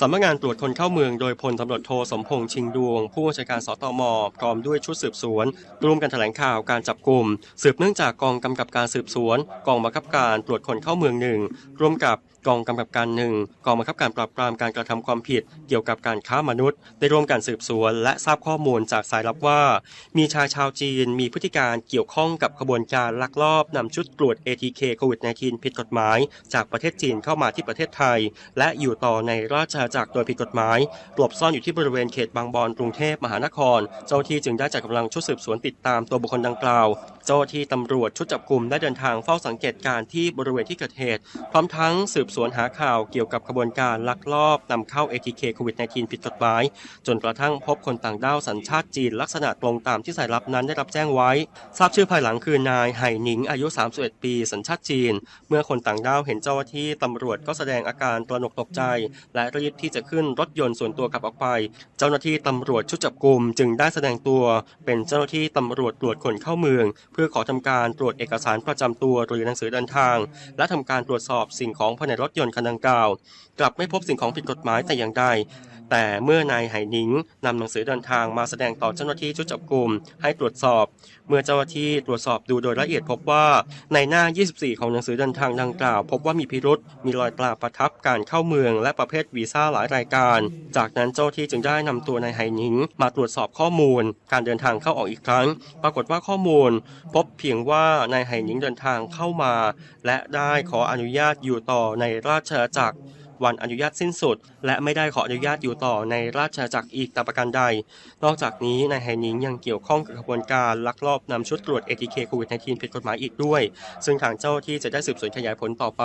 สำนักงานตรวจคนเข้าเมืองโดยพลตำรวจโทสมพงษ์ชิงดวง ผู้บัญชาการสตมพร้อมด้วยชุดสืบสวน ร่วมกันแถลงข่าวการจับกลุ่ม สืบเนื่องจากกองกำกับการสืบสวน กองบังคับการตรวจคนเข้าเมืองหนึ่งร่วมกับ กองกำกับการหนึ่งกองบังคับการปราบปรามการกระทำความผิด เกี่ยวกับการค้ามนุษย์ได้ร่วมกันสืบสวน และทราบข้อมูลจากสายลับว่า มีชายชาวจีนมีพฤติการเกี่ยวข้องกับขบวนการลักลอบนำชุดตรวจ ATK โควิด -19 ผิดกฎหมาย จากประเทศจีนเข้ามาที่ประเทศไทย และอยู่ต่อในราชอาณาจักรโดยผิดกฎหมายหลบซ่อนอยู่ที่บริเวณเขตบางบอนกรุงเทพมหานคร เจ้าที่จึงได้จัดกำลังชุดสืบสวนติดตามตัวบุคคลดังกล่าว เจ้าหน้าที่ตำรวจชุดจับกลุ่มได้เดินทางเฝ้าสังเกตการณ์ที่บริเวณที่เกิดเหตุ พร้อมทั้งสืบสวนหาข่าวเกี่ยวกับขบวนการลักลอบนำเข้า ATK โควิด -19 ผิดกฎหมาย จนกระทั่งพบคนต่างด้าวสัญชาติจีนลักษณะตรงตามที่สายลับนั้นได้รับแจ้งไว้ ทราบชื่อภายหลังคือนายไห่หนิงอายุ 31 ปี สัญชาติจีน เมื่อคนต่างด้าวเห็นเจ้าหน้าที่ตำรวจก็แสดงอาการตระหนกตกใจ และรีบที่จะขึ้นรถยนต์ส่วนตัวขับออกไป เจ้าหน้าที่ตำรวจชุดจับกลุ่มจึงได้แสดงตัว เป็นเจ้าหน้าที่ตำรวจตรวจคนเข้าเมือง เพื่อขอทำการตรวจเอกสารประจำตัวหรือหนังสือเดินทาง และทำการตรวจสอบสิ่งของภายในรถยนต์คันดังกล่าว กลับไม่พบสิ่งของผิดกฎหมายแต่อย่างใดแต่เมื่อนายไหหนิงนำหนังสือเดินทางมาแสดงต่อเจ้าหน้าที่ชุดจับกลุ่มให้ตรวจสอบ เมื่อเจ้าหน้าที่ตรวจสอบดูโดยละเอียดพบว่าในหน้า 24 ของหนังสือเดินทางดังกล่าว พบว่ามีพิรุษมีรอยตราประทับการเข้าเมืองและประเภทวีซ่าหลายรายการ จากนั้นเจ้าหน้าที่จึงได้นำตัวนายไหหนิงมาตรวจสอบข้อมูล การเดินทางเข้าออกอีกครั้ง ปรากฏว่าข้อมูล พบเพียงว่านายไหหนิงเดินทางเข้ามา และได้ขออนุญาตอยู่ต่อในราชอาณาจักร วันอนุญาตสิ้นสุด และไม่ได้ขออนุญาตอยู่ต่อในราชอาณาจักรอีกแต่ประการใด นอกจากนี้นายไฮนิงยังเกี่ยวข้องกับกระบวนการลักลอบนำชุดตรวจ ATK โควิด -19 ผิดกฎหมายอีกด้วย ซึ่งทางเจ้าที่จะได้สืบสวนขยายผลต่อไป